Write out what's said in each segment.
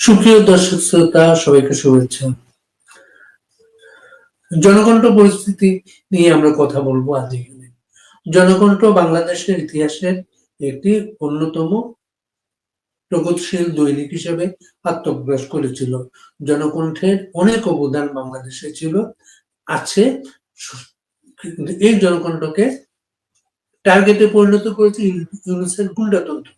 সুপ্রিয় দর্শক শ্রোতা, সবাইকে শুভেচ্ছা। জনকণ্ঠ পরিস্থিতি নিয়ে আমরা কথা বলব আজ এখানে। জনকণ্ঠ বাংলাদেশের ইতিহাসের একটি অন্যতম প্রগতিশীল দৈনিক হিসেবে আত্মপ্রকাশ করেছিল। জনকণ্ঠের অনেক অবদান বাংলাদেশে ছিল। আছে এই জনকণ্ঠকে টার্গেটে পরিণত করেছে ইউনুসের গুন্ডাতন্ত্র।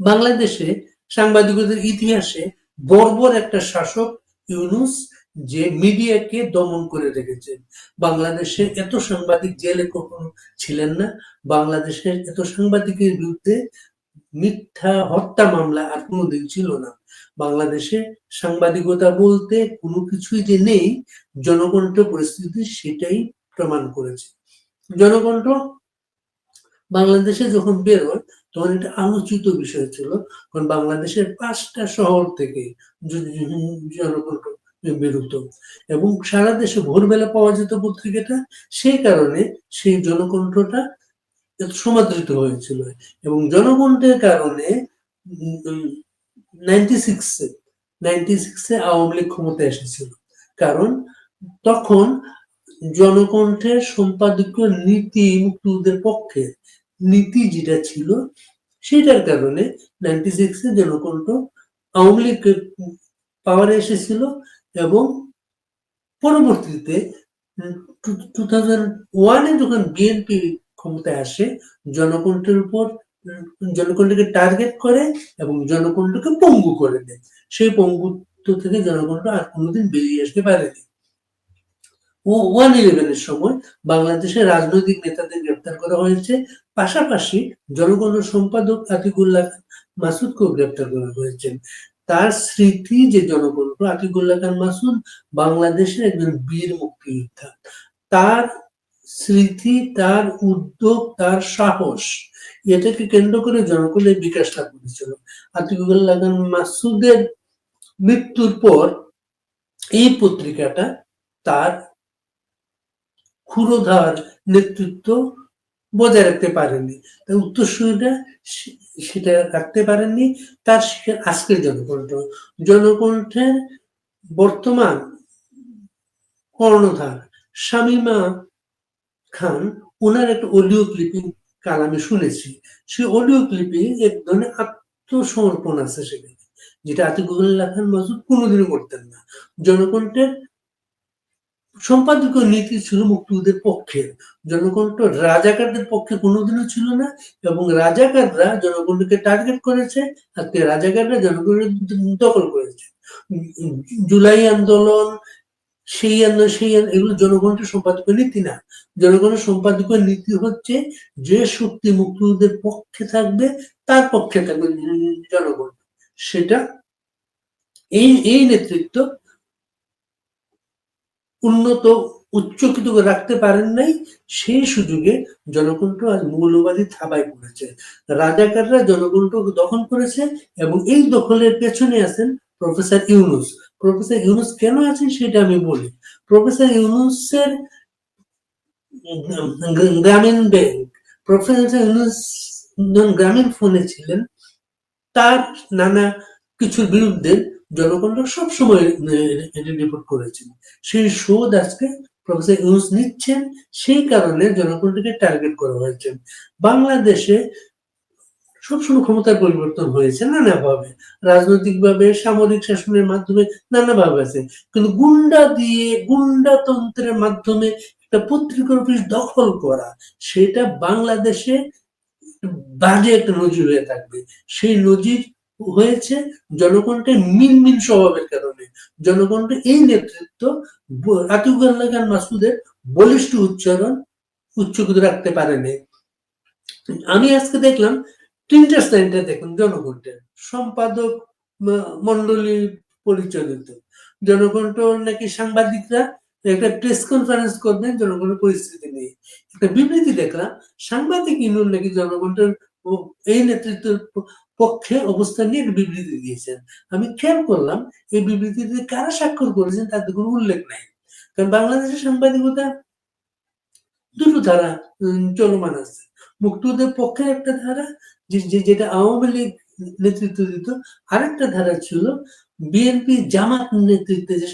বাংলাদেশে সাংবাদিকদের ইতিহাসে বর্বর একটা শাসক ইউনুস যে মিডিয়াকে দমন করে রেখেছেন বাংলাদেশে এত সাংবাদিক জেলে কখনো ছিলেন না। বাংলাদেশের এত সাংবাদিকের বিরুদ্ধে মিথ্যা হত্যা মামলা আর কোনোদিন ছিল না। বাংলাদেশে সাংবাদিকতা বলতে কোনো কিছুই যে নেই, জনকণ্ঠ পরিস্থিতি সেটাই প্রমাণ করেছে। জনকণ্ঠ বাংলাদেশে যখন বেরোয়, তখন এটা আলোচিত বিষয় ছিল, কারণ বাংলাদেশের পাঁচটা শহর থেকে জনকণ্ঠ বেরোতো। এবং সারা দেশে ভোরবেলা পাওয়া যেত পত্রিকাটা, সেই কারণে সেই জনকণ্ঠটা সমাদৃত হয়েছিল। এবং জনকণ্ঠের কারণে নাইনটি সিক্সে নাইনটি সিক্সে আওয়ামী লীগ ক্ষমতা এসেছিল। কারণ তখন জনকণ্ঠের সম্পাদকীয় নীতি মুক্তিযুদ্ধের পক্ষে নীতি যেটা ছিল, সেটার কারণে নাইনটি সিক্সে জনকণ্ঠ আওয়ামী লীগ পাওয়ারে এসেছিল এবং পরবর্তীতে টু থাউজেন্ড ওয়ানে যখন বিএনপি ক্ষমতায় আসে, জনকণ্ঠের উপর জনকণ্ঠকে টার্গেট করে এবং জনকণ্ঠকে পঙ্গু করে দেয়। সেই পঙ্গুত্ব থেকে জনকণ্ঠ আর কোনোদিন বেরিয়ে আসতে পারেনি। ওয়ান ইলেভেনের সময় বাংলাদেশের রাজনৈতিক নেতাদের গ্রেপ্তার করা হয়েছে। পাশাপাশি জনগণ সম্পাদক আতিকুল্লাহ মাসুদকেও গ্রেপ্তার করা হয়েছে। তার স্মৃতি যে জনকণ্ঠ আতিকুল্লাহ খান মাসুদ বাংলাদেশের একজন বীর মুক্তিযোদ্ধা। তার স্মৃতি, তার উদ্যোগ, তার সাহস, এটাকে কেন্দ্র করে জনগণের বিকাশ লাভ করেছিল। আতিকুল্লাহ খান মাসুদের মৃত্যুর পর এই পত্রিকাটা তার ক্ষুরোধার নেতৃত্ব বজায় রাখতে পারেননি। তার উত্তরসূরিটা সেটা রাখতে পারেননি। তার আজকের জনকণ্ঠ। জনকণ্ঠের বর্তমান কর্ণধার শামিমা খান ওনার একটা অডিও ক্লিপিং কাল আমি শুনেছি। সেই অডিও ক্লিপিং এক ধরনের আত্মসমর্পণ আছে সেখানে, যেটা আতিকুল্লাহ খান মাসুদ কোনোদিনও করতেন না। জনকণ্ঠের সম্পাদকীয় নীতি ছিল মুক্তিযুদ্ধের পক্ষে। জনকণ্ঠ রাজাকারদের পক্ষে কোনোদিনও ছিল না এবং রাজাকাররা জনগণকে টার্গেট করেছে আজকে রাজাকাররা জনগণের দখল করেছে। জুলাই আন্দোলন, সেই আন্দোলন সেই এগুলো জনগণের সম্পাদকীয় নীতি না। জনগণের সম্পাদকীয় নীতি হচ্ছে যে শক্তি মুক্তিযুদ্ধের পক্ষে থাকবে, তার পক্ষে থাকবে জনগণ। সেটা এই এই নেতৃত্ব উন্নত, উচ্চকিত রাখতে পারেন নাই, সেই সুযোগে জনকণ্ঠ আজ মৌলবাদী থাবায় পড়েছে। রাজাকাররা জনকণ্ঠ দখল করেছে এবং এই দখলের পেছনে আছেন প্রফেসর ইউনুস। প্রফেসর ইউনুস কেন আছেন সেটা আমি বলি। প্রফেসর ইউনুসের গ্রামীণ ব্যাংক, প্রফেসর ইউনুস গ্রামীণ ফোনে ছিলেন, তার নানা কিছুর বিরুদ্ধে জনকণ্ঠ সবসময় রিপোর্ট করেছেন। সেই শোধ আজকে প্রফেসর ইউজ নিচ্ছেন, সেই কারণে জনকণ্ঠকে টার্গেট করা হয়েছে। বাংলাদেশে সবসময় ক্ষমতার পরিবর্তন হয়েছে, নানাভাবে। রাজনৈতিকভাবে, সামরিক শাসনের মাধ্যমে নানাভাবে আছে। কিন্তু গুন্ডা দিয়ে গুন্ডাতন্ত্রের মাধ্যমে একটা পত্রিকার অফিস দখল করা, সেটা বাংলাদেশে বাজে একটা নজির হয়ে থাকবে। সেই নজির হয়েছে জনকণ্ঠের মিন মিন স্বভাবের কারণে। জনকণ্ঠের এই নেতৃত্ব মাসুদের বলিষ্ঠ উচ্চারণ উচ্চকিত রাখতে পারেনি। আমি আজকে দেখলাম তিনটা স্লাইনটা দেখুন, জনকণ্ঠের। সম্পাদক মন্ডলী পরিচালিত। জনকণ্ঠ নাকি সাংবাদিকরা একটা প্রেস কনফারেন্স করবেন জনগণের পরিস্থিতি নিয়ে। একটা বিবৃতি দেখলাম, সাংবাদিক ইউনিয়ন নাকি জনগণের এই নেতৃত্বের পক্ষে অবস্থান নিয়ে একটা বিবৃতি দিয়েছেন। আমি খেয়াল করলাম, এই বিবৃতিতে কারা স্বাক্ষর করেছেন তাদের কোনো উল্লেখ নাই। কারণ বাংলাদেশের সাংবাদিকতা দুটো ধারা চলমান আছে। মুক্তিযুদ্ধের পক্ষে একটা ধারা, যে যেটা আওয়ামী লীগ নেতৃত্ব দিত, আরেকটা ধারা ছিল বিএনপি জামাত নেতৃত্বে যে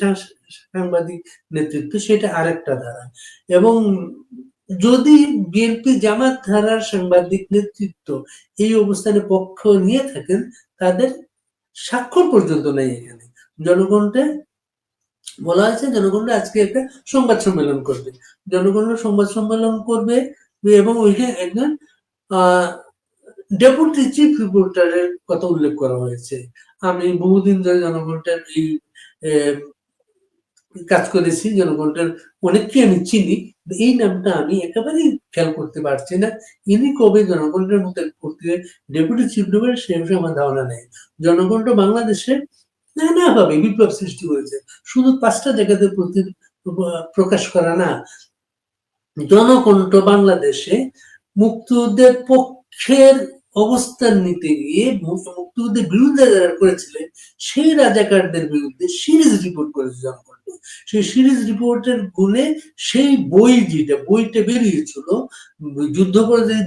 সাংবাদিক নেতৃত্ব, সেটা আরেকটা ধারা। এবং যদি বিএনপি জামাত ধারার সাংবাদিক নেতৃত্ব এই অবস্থানে পক্ষ নিয়ে থাকেন, তাদের স্বাক্ষর পর্যন্ত নেই এখানে। জনগণকে বলা হয়েছে জনগণরা আজকে একটা সংবাদ সম্মেলন করবে। জনগণরা সংবাদ সম্মেলন করবে এবং ওইখানে একজন ডেপুটি চিফ রিপোর্টারের কথা উল্লেখ করা হয়েছে। আমি বহুদিন ধরে জনগণটার এই কাজ করেছি, জনগণটার অনেককে আমি চিনি। এই নামটা আমি একেবারেই খেয়াল করতে পারছি না। ইনি কবে জনগণের মধ্যে পত্রিকা ডেপুটি চিফ রিপোর্টার সে আমার ধারণা নেই। জনগণটা বাংলাদেশে নানাভাবে বিপ্লব সৃষ্টি করেছে। শুধু পাঁচটা জায়গাতে প্রতি প্রকাশ করা না, জনকণ্ঠ বাংলাদেশে মুক্তিযুদ্ধের পক্ষের অবস্থান নিতে গিয়ে মুক্তিযুদ্ধের বিরুদ্ধে যারা করেছিলেন, সেই রাজাকারদের বিরুদ্ধে সিরিজ রিপোর্ট করেছে জনকণ্ঠ সেই সিরিজ রিপোর্টের গুণে সেই বই যেটা বেরিয়েছিল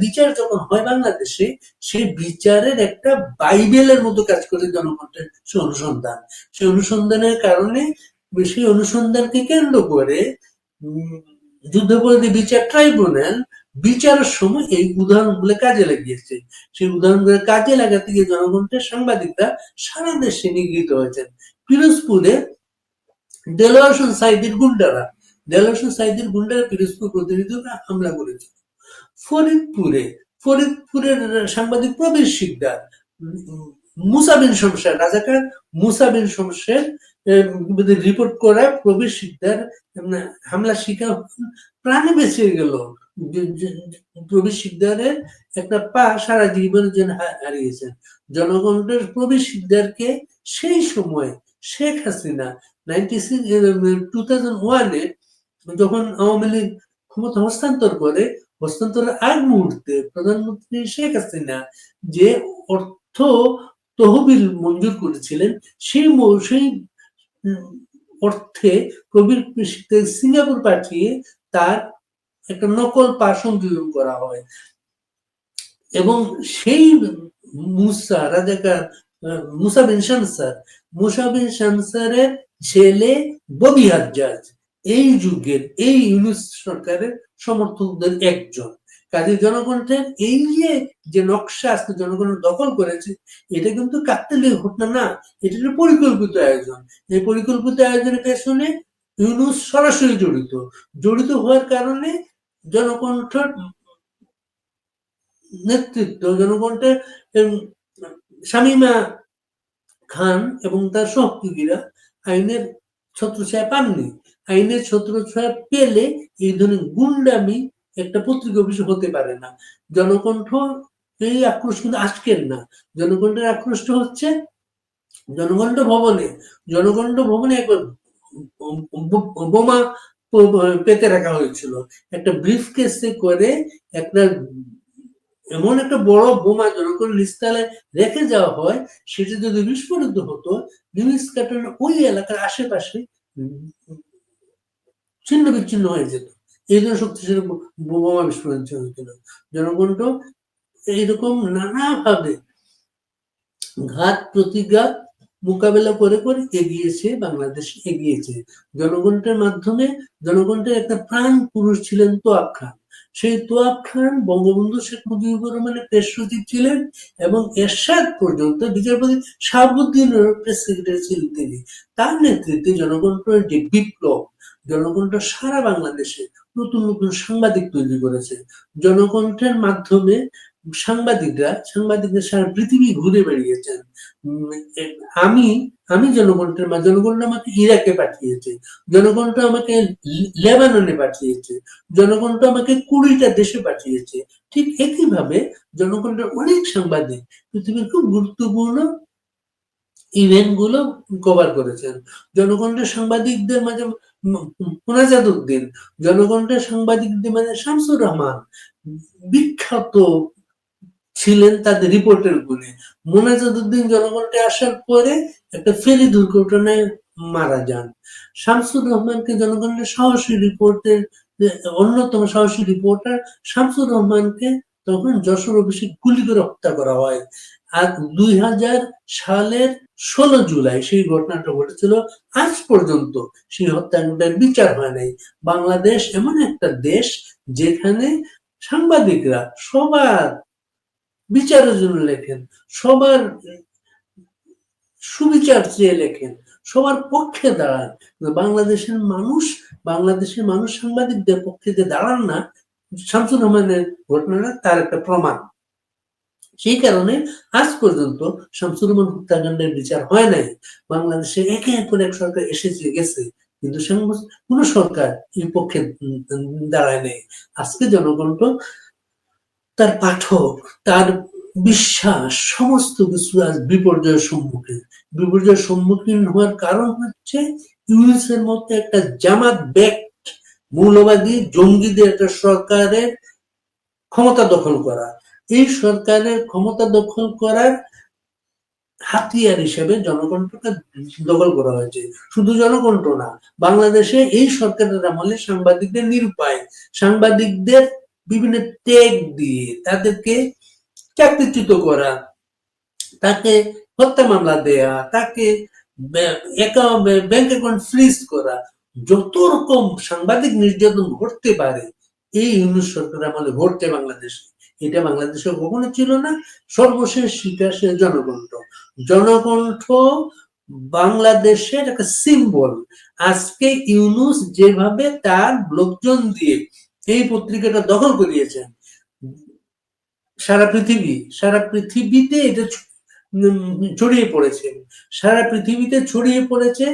বিচার যখন হয় বাংলাদেশে, সেই বিচারের একটা বাইবেলের মতো কাজ করে জনকণ্ঠের সে অনুসন্ধান। সেই অনুসন্ধানের কারণে সেই অনুসন্ধানকে কেন্দ্র করে যুদ্ধপরাধী বিচার ট্রাইব্যুনাল, বিচারের সময় এই উদাহরণগুলো কাজে লাগিয়েছে। সেই উদাহরণগুলো কাজে লাগাতে গিয়ে জনগণের সাংবাদিকরা সারা দেশে নিগৃহীত হয়েছেন। পিরোজপুরে দেলোয়ার হোসেন সাইদির গুন্ডারা দেলোয়ার হোসেন সাইদির গুন্ডারা পিরোজপুর প্রতিনিধিরা হামলা করেছিল ফরিদপুরে, ফরিদপুরের সাংবাদিক প্রবীর শিকদার মুসাবিন শমশের রাজাকার মুসাবিন শমশের রিপোর্ট করা প্রবীর শিকদার হামলা শিকার প্রাণে বেঁচে গেল। প্রবীর শিকদারের একটা পা সারা জীবনের জন্য হারিয়েছেন। জনগণের প্রবীর শিকদারকে সেই সময় শেখ হাসিনা যখন আওয়ামী লীগ ক্ষমতা হস্তান্তর করে, হস্তান্তরের আগ মুহূর্তে প্রধানমন্ত্রী শেখ হাসিনা যে অর্থ তহবিল মঞ্জুর করেছিলেন, সেই সেই অর্থে প্রবীর সিঙ্গাপুর পাঠিয়ে তার একটা নকল পা সংযোজন করা হয়। এবং সেই মুসা, রাজাকার মুসা বিন শামসার মুসা বিন শামসারের ছেলে ববি হাজ্জাজ। এই যুগের এই ইউনুস সরকারের সমর্থকদের একজন। কাজে জনগণের এই যে যে নকশা আজকে জনগণের দখল করেছে এটা কিন্তু কাকতালীয় ঘটনা না এটা একটা পরিকল্পিত আয়োজন। এই পরিকল্পিত আয়োজনের পেছনে ইউনুস সরাসরি জড়িত। জড়িত হওয়ার কারণে জনকণ্ঠের নেতৃত্ব উম, শামীমা খান এবং তার সহযোগীরা আইনের ছত্রছায়া পাননি। আইনের ছত্রছায়া পেলে এই ধরনের গুন্ডামি একটা পত্রিকা অফিস হতে পারে না। জনকণ্ঠ এই আক্রোশ কিন্তু আজকের না। জনকণ্ঠের আক্রোশটা হচ্ছে জনকণ্ঠ ভবনে। জনকণ্ঠ ভবনে একবার বোমা পেতে রাখা হয়েছিল। একটা ব্রিফ কেসে করে একটা এমন একটা বড় বোমা জনগণ নিস্তালে রেখে যাওয়া হয়, সেটা যদি বিস্ফোরিত হতো নিউজ কার্টন ওই এলাকার আশেপাশে ছিন্ন বিচ্ছিন্ন হয়ে যেত। এই জন্য শক্তিশালী বোমা বিস্ফোরণ হয়েছিল। জনগণ তো এইরকম নানাভাবে ঘাত প্রতিঘাত মোকাবেলা করে করে এগিয়েছে, বাংলাদেশ এগিয়েছে। জনগণের মাধ্যমে জনগণের একটা প্রাণ পুরুষ ছিলেন তো খান সেই তোয়াব খান বঙ্গবন্ধু শেখ মুজিবুর রহমানের প্রেস সচিব ছিলেন এবং এরশাদ পর্যন্ত বিচারপতি শাহাবুদ্দিনের প্রেস সেক্রেটারি ছিলেন তিনি। তার নেতৃত্বে জনগণের যে বিপ্লব, জনগণটা সারা বাংলাদেশে নতুন নতুন সাংবাদিক তৈরি করেছে। জনকণ্ঠের মাধ্যমে সাংবাদিকরা সাংবাদিকরা সারা পৃথিবী ঘুরে এ- আমি আমি জনগণের মা জনগণ আমাকে ইরাকে পাঠিয়েছে, জনগণটা আমাকে লেবাননে পাঠিয়েছে, জনগণটা আমাকে কুড়িটা দেশে পাঠিয়েছে। ঠিক একইভাবে জনগণের অনেক সাংবাদিক পৃথিবীর খুব গুরুত্বপূর্ণ ইভেন্টগুলো কভার করেছেন। জনগণের সাংবাদিকদের মাঝে মোনাজাত উদ্দিন জনগণের সাংবাদিকদের মাঝে শামসুর রহমান, বিখ্যাত ছিলেন তাদের রিপোর্টের গুণে। মোনাজাদুদ্দিন জনগণকে আসার পরে একটা ফেরি দুর্ঘটনায় মারা যান। শামসুর রহমানকে জনগণের সাহসী রিপোর্টের অন্যতম সাহসী রিপোর্টার শামসুর রহমানকে তখন যশোর অফিসে গুলি করে হত্যা করা হয়। আর দুই হাজার সালের ষোলো জুলাই সেই ঘটনাটা ঘটেছিল। আজ পর্যন্ত সেই হত্যাকাণ্ডের বিচার হয় নাই। বাংলাদেশ এমন একটা দেশ যেখানে সাংবাদিকরা সবার বিচারের জন্য লেখেন, সবার সুবিচার চেয়ে লেখেন, সবার পক্ষে দাঁড়ান। বাংলাদেশের মানুষ বাংলাদেশের মানুষ সাংবাদিকদের পক্ষে যে দাঁড়ান না, শামসুর রহমানের ঘটনাটা তার একটা প্রমাণ। সেই কারণে আজ পর্যন্ত শামসুর রহমান হত্যাকাণ্ডের বিচার হয় নাই। বাংলাদেশে একে এর পর এক সরকার এসেছে, গেছে, কিন্তু কোন সরকার এই পক্ষে দাঁড়ায় নেই। আজকে জনগণ তো তার পাঠক, তার বিশ্বাস, সমস্ত কিছু আজ বিপর্যয়ের সম্মুখীন। বিপর্যয়ের সম্মুখীন হওয়ার কারণ হচ্ছে ইউনিসের মধ্যে একটা জামাত ব্যাক্ট মৌলবাদী জঙ্গিদের একটা সরকারের ক্ষমতা দখল করা। এই সরকারের ক্ষমতা দখল করার হাতিয়ার হিসেবে জনকণ্ঠকে দখল করা হয়েছে। শুধু জনকণ্ঠ না, বাংলাদেশে এই সরকারের আমলে সাংবাদিকদের নিরুপায়। সাংবাদিকদের বিভিন্ন ট্যাগ দিয়ে তাদেরকে চাকরিচ্যুত করা, তাকে হত্যা মামলা দেয়া, তাকে ব্যাংক অ্যাকাউন্ট ফ্রিজ করা, যত রকম সাংবাদিক নির্যাতন ঘটতে পারে, এই ইউনুস সরকার ঘটছে বাংলাদেশে, এটা বাংলাদেশে কখনো ছিল না, সর্বশেষ শিকার সে জনকণ্ঠ। জনকণ্ঠ বাংলাদেশের একটা সিম্বল আজকে ইউনুস যেভাবে তার লোকজন দিয়ে এই পত্রিকাটা দখল করিয়েছেন। সারা পৃথিবী, সারা পৃথিবীতে এটা ছড়িয়ে পড়েছে। সারা পৃথিবীতে ছড়িয়ে পড়েছে,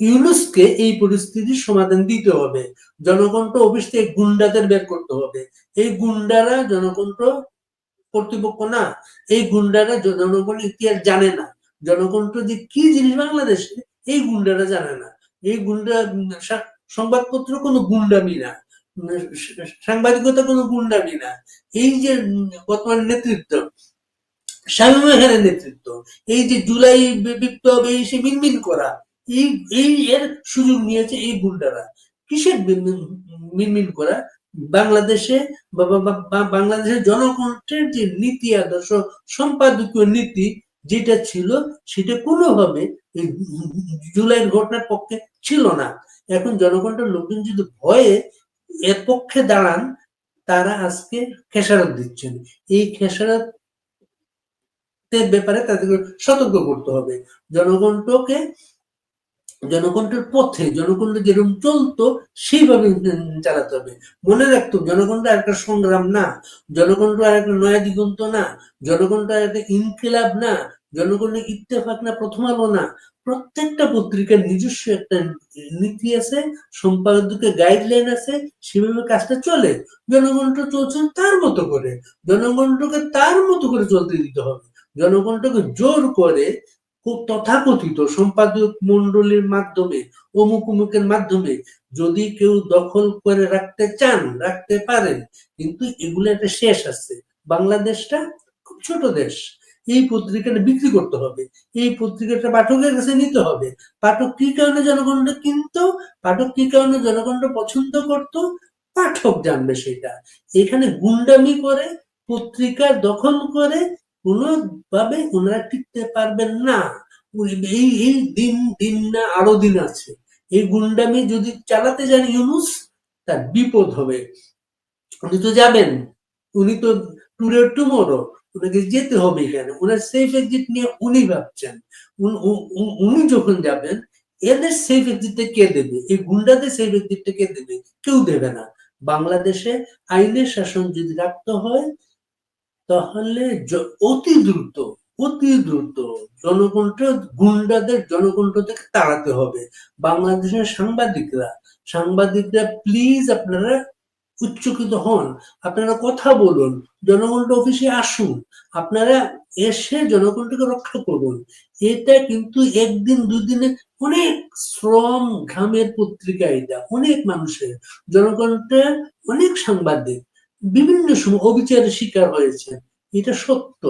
ইউনুসকে এই পরিস্থিতির সমাধান দিতে হবে। জনকণ্ঠ অফিস থেকে গুন্ডাদের বের করতে হবে। এই গুন্ডারা জনকণ্ঠ কর্তৃপক্ষ না, এই গুন্ডারা জনগণ ইতিহাস জানে না। জনকণ্ঠ যে কি জিনিস বাংলাদেশে, এই গুন্ডারা জানে না। এই গুন্ডা সংবাদপত্র কোনো গুন্ডামি না। সাংবাদিকতা কোনো গুন্ডামি না। এই যে বর্তমান নেতৃত্ব শামীম নেতৃত্ব, এই যে জুলাই বিপ্লব, এই সে মিনমিন করা, এই এই এর সুযোগ নিয়েছে এই গুন্ডারা। কিসের মিনমিন- করা? বাংলাদেশে বাংলাদেশের জনকণ্ঠের যে নীতি, আদর্শ, সম্পাদকীয় নীতি, যেটা ছিল, সেটা কোনোভাবে জুলাইয়ের ঘটনার পক্ষে ছিল না। এখন জনকণ্ঠের লোকজন যদি ভয়ে এর পক্ষে দাঁড়ান, তারা আজকে খেসারত দিচ্ছেন। এই খেসারত ব্যাপারে তাদেরকে সতর্ক করতে হবে। জনগণকে জনগণের পথে জনগণ যেরকম চলতো, সেইভাবে চালাতে হবে। মনে রাখতো, জনগণটা একটা সংগ্রাম না, জনগণটা আর একটা নয়া দিগন্ত না, জনগণটা একটা ইনকিলাব না জনগণের ইত্তেফাক না, প্রথম আলো না। প্রত্যেকটা পত্রিকার নিজস্ব একটা নীতি আছে সম্পাদকের গাইডলাইন আছে, সেভাবে কাজটা চলে। জনগণটা চলছে তার মতো করে। জনগণটাকে তার মতো করে চলতে দিতে হবে। জনগণটাকে জোর করে খুব তথাকথিত সম্পাদক মন্ডলীর মাধ্যমে, অমুক অমুকের মাধ্যমে যদি কেউ দখল করে রাখতে চান, রাখতে পারেন, কিন্তু এগুলো একটা শেষ আছে। বাংলাদেশটা খুব ছোট দেশ। এই পত্রিকাটা বিক্রি করতে হবে, এই পত্রিকাটা পাঠকের কাছে নিতে হবে। পাঠক কি কারণে জনগণটা কিনতো? পাঠক কি কারণে জনগণটা পছন্দ করত? পাঠক জানবে সেটা। এখানে গুন্ডামি করে, পত্রিকা দখল করে, কোনোভাবে ওনারা টিকতে পারবেন না। এই এই দিন দিন না, আরও দিন আছে। এই গুন্ডামি যদি চালাতে যান ইউনুস, তার বিপদ হবে। উনি তো যাবেন। উনি তো টুরে টুমোরো। ওনাকে যেতে হবে এখানে। ওনার সেফ এক্সিট নিয়ে উনি ভাবছেন। উনি যখন যাবেন এদের সেফ এক্সিটটা কে দেবে? এই গুন্ডাদের সেফ এক্সিটটা কে দেবে? কেউ দেবে না। বাংলাদেশে আইনের শাসন যদি রাখতে হয়, তাহলে অতি দ্রুত অতি দ্রুত জনকণ্ঠ, গুন্ডাদের জনকণ্ঠ থেকে তাড়াতে হবে। বাংলাদেশের সাংবাদিকরা সাংবাদিকরা প্লিজ আপনারা উচ্চকিত হন। আপনারা কথা বলুন, জনগণটা অফিসে আসুন, আপনারা এসে জনগণটাকে রক্ষা করুন। এটা কিন্তু একদিন, দুদিনে অনেক শ্রম ঘামের পত্রিকা এটা, অনেক মানুষের। জনগণটা অনেক সাংবাদিক, বিভিন্ন সময় অবিচারের শিকার হয়েছে। এটা সত্য।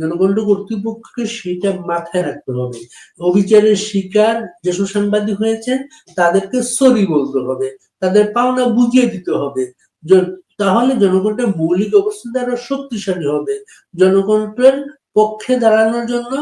জনগণ কর্তৃপক্ষকে সেটা মাথায় রাখতে হবে। অবিচারের শিকার যেসব সাংবাদিক হয়েছেন, তাদেরকে সরি বলতে হবে। তাদের পাওনা বুঝিয়ে দিতে হবে। তাহলে জনগণের মৌলিক অবস্থা আরও শক্তিশালী হবে। জনগণের পক্ষে দাঁড়ানোর জন্য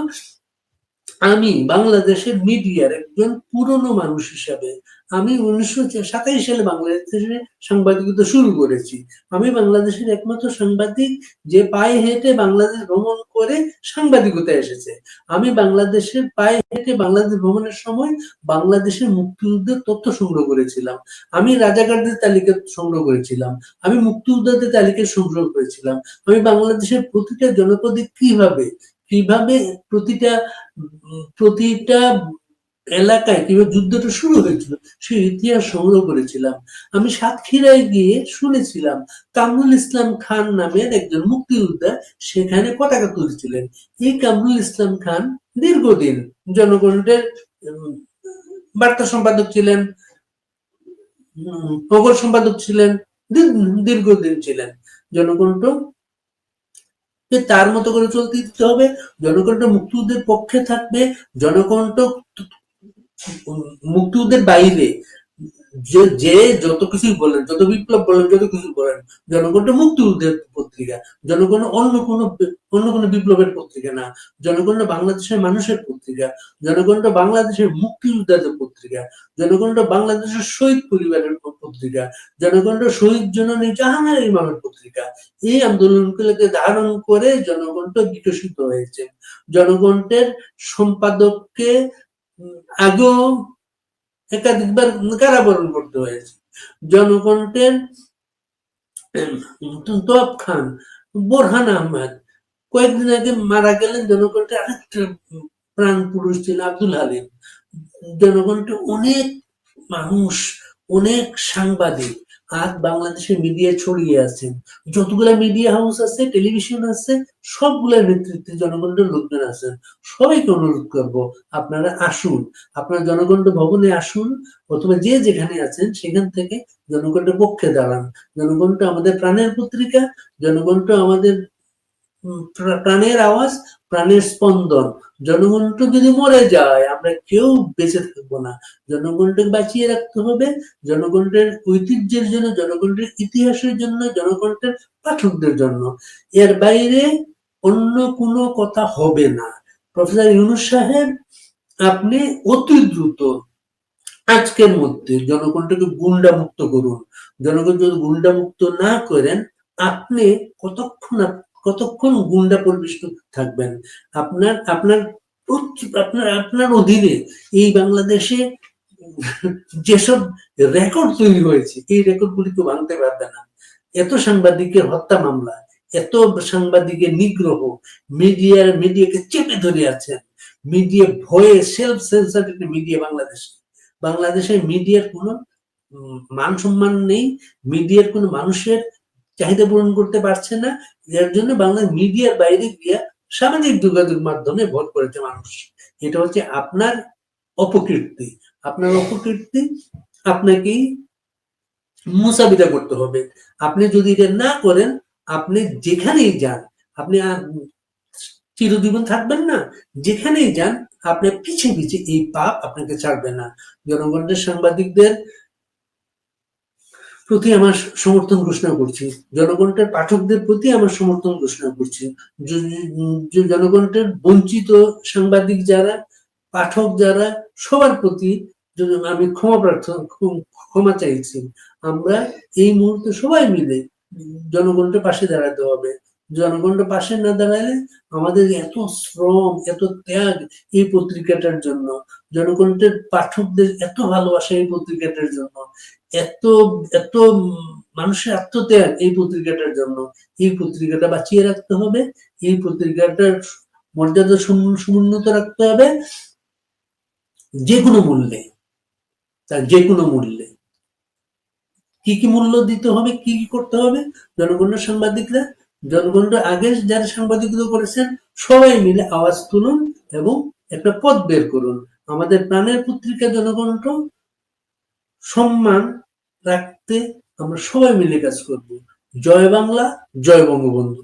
আমি বাংলাদেশের মিডিয়ার একজন পুরনো মানুষ হিসাবে আমি উনিশশো সাতাইশ সালে বাংলাদেশে সাংবাদিকতা শুরু করেছি। আমি বাংলাদেশের একমাত্র সাংবাদিক যে পায়ে হেঁটে বাংলাদেশ ভ্রমণ করে সাংবাদিকতা এসেছে। আমি বাংলাদেশের পায়ে হেঁটে বাংলাদেশ ভ্রমণের সময় বাংলাদেশের মুক্তিযুদ্ধের তথ্য সংগ্রহ করেছিলাম। আমি রাজাকারদের তালিকা সংগ্রহ করেছিলাম। আমি মুক্তিযোদ্ধাদের তালিকা সংগ্রহ করেছিলাম। আমি বাংলাদেশের প্রতিটা জনপদে কীভাবে কীভাবে প্রতিটা প্রতিটা এলাকায় কীভাবে যুদ্ধটা শুরু হয়েছিল, সেই ইতিহাস সংগ্রহ করেছিলাম। আমি সাতক্ষীরায় গিয়ে শুনেছিলাম, কামরুল ইসলাম খান নামের একজন মুক্তিযোদ্ধা সেখানে পতাকা তুলেছিলেন। এই কামরুল ইসলাম খান দীর্ঘদিন জনগণের বার্তা সম্পাদক ছিলেন নগর সম্পাদক ছিলেন দীর্ঘদিন ছিলেন। জনকণ্ঠ তার মতো করে চলতে দিতে হবে জনকণ্ঠ মুক্তিযুদ্ধের পক্ষে থাকবে জনকণ্ঠ মুক্তিযুদ্ধের বাইরে যে যত কিছুই বলেন, যত বিপ্লব বলেন, যত কিছু বলেন, জনগণটা মুক্তিযুদ্ধের পত্রিকা। জনগণ অন্য কোন অন্য কোনো বিপ্লবের পত্রিকা না। জনগণটা বাংলাদেশের মানুষের পত্রিকা। জনগণটা বাংলাদেশের মুক্তিযোদ্ধাদের পত্রিকা। জনগণটা বাংলাদেশের শহীদ পরিবারের পত্রিকা। জনগণটা শহীদ জননী জাহানের ইমামের পত্রিকা। এই আন্দোলনগুলোকে ধারণ করে জনগণটা বিকশিত হয়েছে। জনগণের সম্পাদককে আগেও একাধিকবার কারাবরণ করতে হয়েছে। জনকণ্ঠের তপ খান, বোরহান আহমেদ, কয়েকদিন আগে মারা গেলেন জনকণ্ঠের আরেকটা প্রাণ পুরুষ ছিল আব্দুল হালিম। জনকণ্ঠে অনেক মানুষ, অনেক সাংবাদিক আজ বাংলাদেশের মিডিয়া ছড়িয়ে আছেন যতগুলা মিডিয়া হাউস আছে টেলিভিশন আছে, সবগুলোর নেতৃত্বে জনগণের লোকজন আছেন। সবাইকে অনুরোধ করব, আপনারা আসুন। আপনারা জনগণ ভবনে আসুন। অথবা যে যেখানে আছেন, সেখান থেকে জনগণের পক্ষে দাঁড়ান। জনগণটা আমাদের প্রাণের পত্রিকা, জনগণটা আমাদের প্রাণের আওয়াজ প্রাণের স্পন্দন। জনগণটা যদি মরে যায়, আমরা কেউ বেঁচে থাকব না। জনগণটাকে বাঁচিয়ে রাখতে হবে। জনগণের ঐতিহ্যের জন্য জনগণের ইতিহাসের জন্য জনগণের পাঠকদের জন্য। এর বাইরে অন্য কোনো কথা হবে না। প্রফেসর ইউনুস সাহেব, আপনি অতি দ্রুত আজকের মধ্যে জনগণটাকে গুন্ডা মুক্ত করুন। জনগণ যদি গুন্ডা মুক্ত না করেন, আপনি কতক্ষণ কতক্ষণ গুন্ডা পরিবেষ্ট থাকবেন? আপনার আপনার আপনার আপনার অধীনে এই বাংলাদেশে যেসব রেকর্ড তৈরি হয়েছে, এই রেকর্ড গুলি তো ভাঙতে পারবে না। এত সাংবাদিকের হত্যা মামলা, এত সাংবাদিকের নিগ্রহ মিডিয়ার মিডিয়াকে চেপে ধরে আছেন। মিডিয়া ভয়ে সেলফ সেন্সারিটি মিডিয়া বাংলাদেশে। বাংলাদেশে মিডিয়ার কোনো মান সম্মান নেই মিডিয়ার কোনো মানুষের চাহিদা পূরণ করতে পারছে না। এর জন্য বাংলা মিডিয়ার বাইরে গিয়া সামাজিক যোগাযোগ মাধ্যমে ভোট করেছে মানুষ। এটা হচ্ছে আপনার অপকীর্তি। আপনার অপকীর্তি আপনাকেই মুসাবিদা করতে হবে। আপনি যদি এটা না করেন, আপনি যেখানেই যান, আপনি চিরজীবন থাকবেন না। যেখানেই যান, আপনি পিছিয়ে পিছিয়ে এই পাপ আপনাকে ছাড়বে না। জনগণের সাংবাদিকদের প্রতি আমার সমর্থন ঘোষণা করছি। জনগণটার পাঠকদের প্রতি আমার সমর্থন ঘোষণা করছি। জনগণটার বঞ্চিত সাংবাদিক যারা, পাঠক যারা, সবার প্রতি আমি ক্ষমা প্রার্থনা, ক্ষমা চাইছি, আমরা এই মুহূর্তে সবাই মিলে জনগণটার পাশে দাঁড়াতে হবে। জনগণের পাশে না দাঁড়ালে আমাদের এত শ্রম, এত ত্যাগ এই পত্রিকাটার জন্য, জনগণের পাঠকদের এত ভালোবাসা এই পত্রিকাটার জন্য, এত এত মানুষের আত্মত্যাগ এই পত্রিকাটার জন্য, এই পত্রিকাটা বাঁচিয়ে রাখতে হবে, এই পত্রিকাটার মর্যাদা সমুন্নত রাখতে হবে যে কোনো মূল্যে, তার যে কোনো মূল্যে। কি কি মূল্য দিতে হবে, কি কি করতে হবে, জনগণের সাংবাদিকরা জনগণরা আগে যারা সাংবাদিকতা করেছেন সবাই মিলে আওয়াজ তুলুন এবং একটা পথ বের করুন। আমাদের প্রাণের পত্রিকা জনগণটা সম্মান রাখতে আমরা সবাই মিলে কাজ করব। জয় বাংলা, জয় বঙ্গবন্ধু।